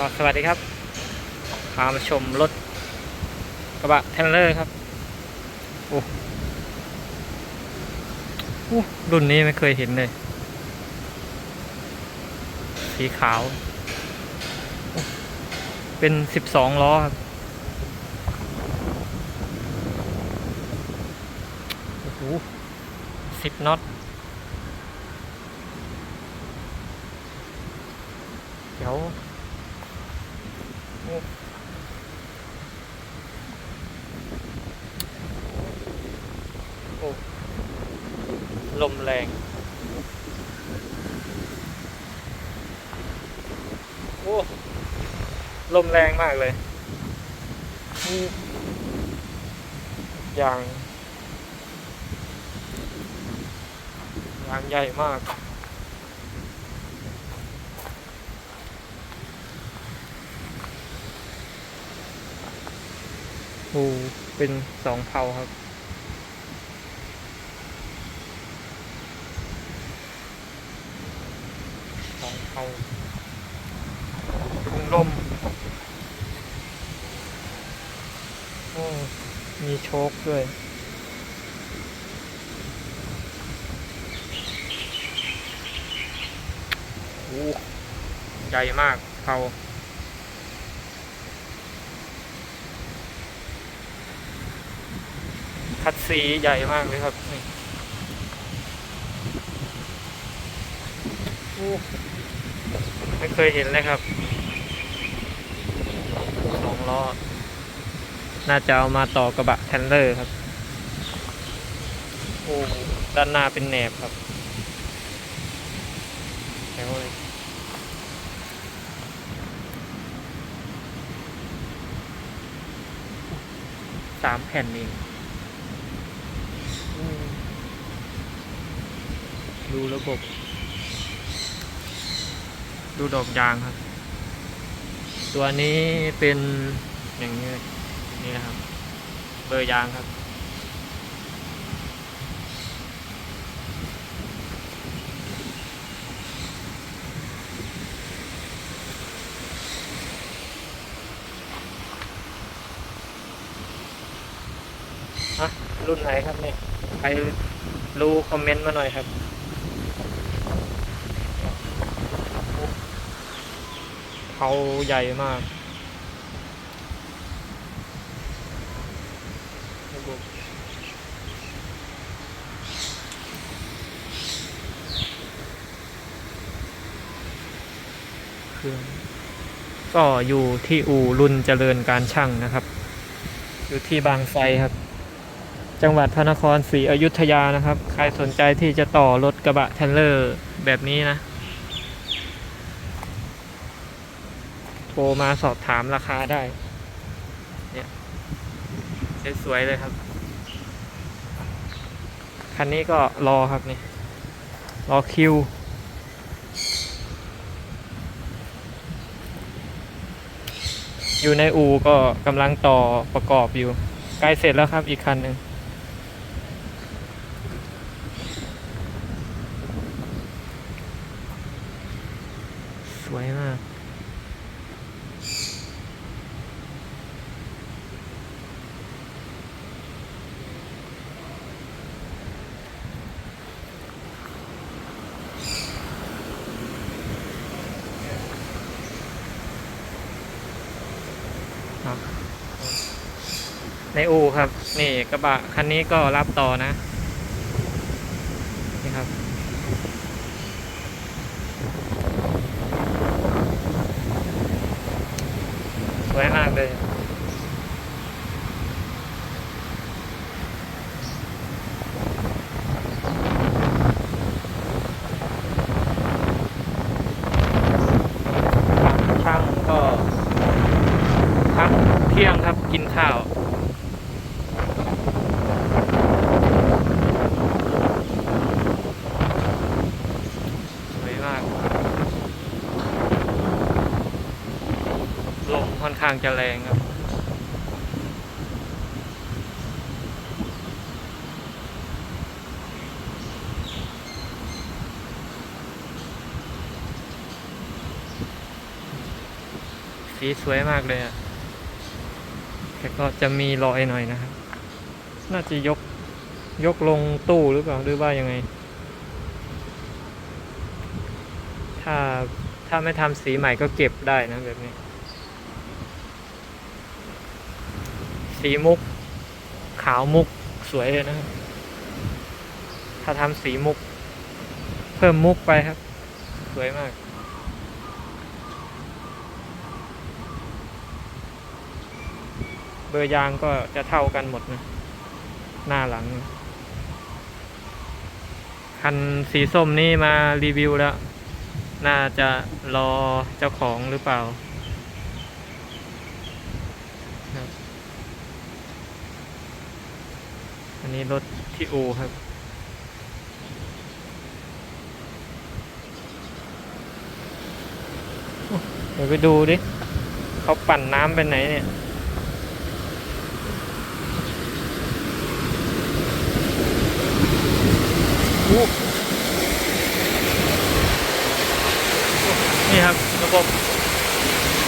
ก็สวัสดีครับ พามาชมรถกระบะเทรลเลอร์ครับ โอ้โอ้รุ่นนี้ไม่เคยเห็นเลย สีขาว เป็นสิบสองล้อครับ โอ้โหสิบน็อตเดี๋ยว โอ้โอ้ลมแรงโอ้ลมแรงมากเลยนี่าง อย่างใหญ่มาก โอ้เป็นสองเผาครับ สองเผาถุงลมโอ้มีโชคด้วยโอ้ใหญ่มากเผา คัดสีใหญ่มากเลยครับนี่ไม่เคยเห็นเลยครับสองล้อ น่าจะเอามาต่อกระบะแทนเลอร์ครับ โอ้ด้านหน้าเป็นแหนบครับแถวเลยสามแผ่นเอง อืม ดูระบบ ดูดอกยางครับ ตัวนี้เป็นอย่างนี้นี่นะครับ เบอร์ยางครับอะรุ่นไหนครับเนี่ย ใครรู้คอมเมนต์มาหน่อยครับ เขาใหญ่มากก็อยู่ที่อู่รุ่นเจริญการช่างนะครับ อยู่ที่บางไทรครับ จังหวัดพระนครศรีอยุธยานะครับ ใครสนใจที่จะต่อรถกระบะเทรลเลอร์แบบนี้นะ โทรมาสอบถามราคาได้ เนี่ยสวยๆเลยครับ คันนี้ก็รอครับนี่ รอคิว อยู่ในอู่ก็กำลังต่อประกอบอยู่ ใกล้เสร็จแล้วครับอีกคันหนึ่งสวยมาก ในอู่ครับ นี่กระบะคันนี้ก็รับต่อนะ นี่ครับ สวยมากเลย ช่างก็พักเที่ยงครับกินข้าว สวยมาก ลมค่อน ข้างจะแรงครับสีสวยมากเลยอะแต่ก็จะมีรอยหน่อยนะครับ น่าจะยกยกลงตู้หรือเปล่าหรือว่ายังไง ถ้าถ้าไม่ทำสีใหม่ก็เก็บได้นะแบบนี้ สีมุก ขาวมุกสวยเลยนะครับ ถ้าทำสีมุก เพิ่มมุกไปครับ สวยมาก เบอร์ยางก็จะเท่ากันหมดนะ หน้าหลัง คันสีส้มนี่มารีวิวแล้ว น่าจะรอเจ้าของหรือเปล่าครับ อันนี้รถที่อูครับ เดี๋ยวไปดูดิ เขาปั่นน้ำไปไหนเนี่ย นี่ครับ ระบบ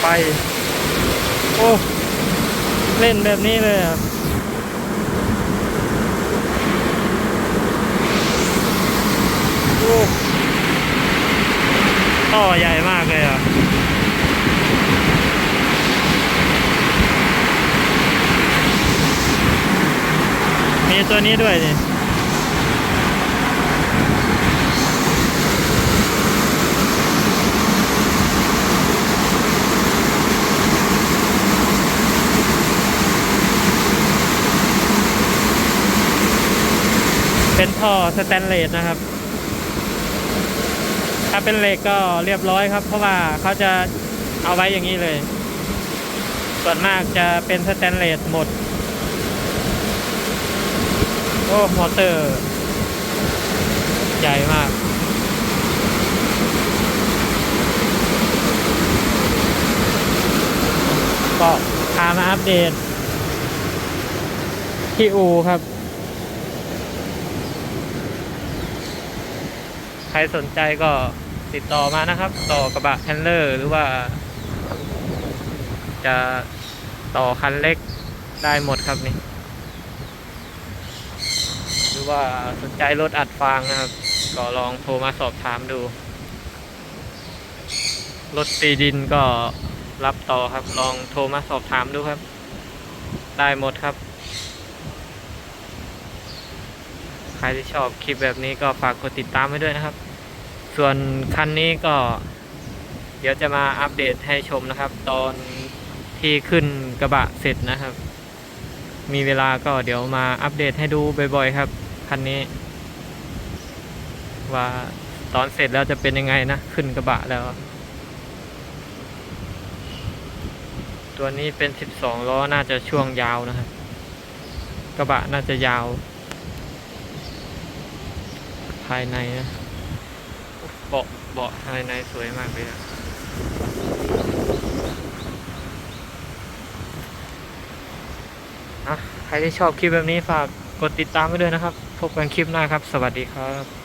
ไฟโอ้ เล่นแบบนี้เลยครับ โอ้ ท่อใหญ่มากเลยอะมีตัวนี้ด้วยนี่เป็นท่อสแตนเลสนะครับาเป็นเหล็กก็เรียบร้อยครับ เพราะว่าเขาจะเอาไว้อย่างนี้เลย ส่วนมากจะเป็นสแตนเลสหมด โอ้มอเตอร์ ใหญ่มากก็พามาอัปเดต ที่อูครับ ใครสนใจก็ ติดต่อมานะครับ ต่อกระบะเทนเลอร์หรือว่า จะต่อคันเล็กได้หมดครับนี่ หรือว่าสนใจรถอัดฟางนะครับ ก็ลองโทรมาสอบถามดู รถตีดินก็รับต่อครับ ลองโทรมาสอบถามดูครับ ได้หมดครับ ใครที่ชอบคลิปแบบนี้ก็ฝากกดติดตามไว้ด้วยนะครับ ส่วนคันนี้ก็ เดี๋ยวจะมาอัปเดตให้ชมนะครับ ตอนที่ขึ้นกระบะเสร็จนะครับ มีเวลาก็เดี๋ยวมาอัปเดตให้ดูบ่อยๆ ครับ คันนี้ ว่าตอนเสร็จแล้วจะเป็นยังไงนะ ขึ้นกระบะแล้ว ตัวนี้เป็น 12 ล้อน่าจะช่วงยาวนะครับ กระบะน่าจะยาว ภายในนะ เบาะภายในสวยมากเลยอะอะใครที่ชอบคลิปแบบนี้ฝากกดติดตามไว้ด้วยนะครับ พบกันคลิปหน้าครับ สวัสดีครับ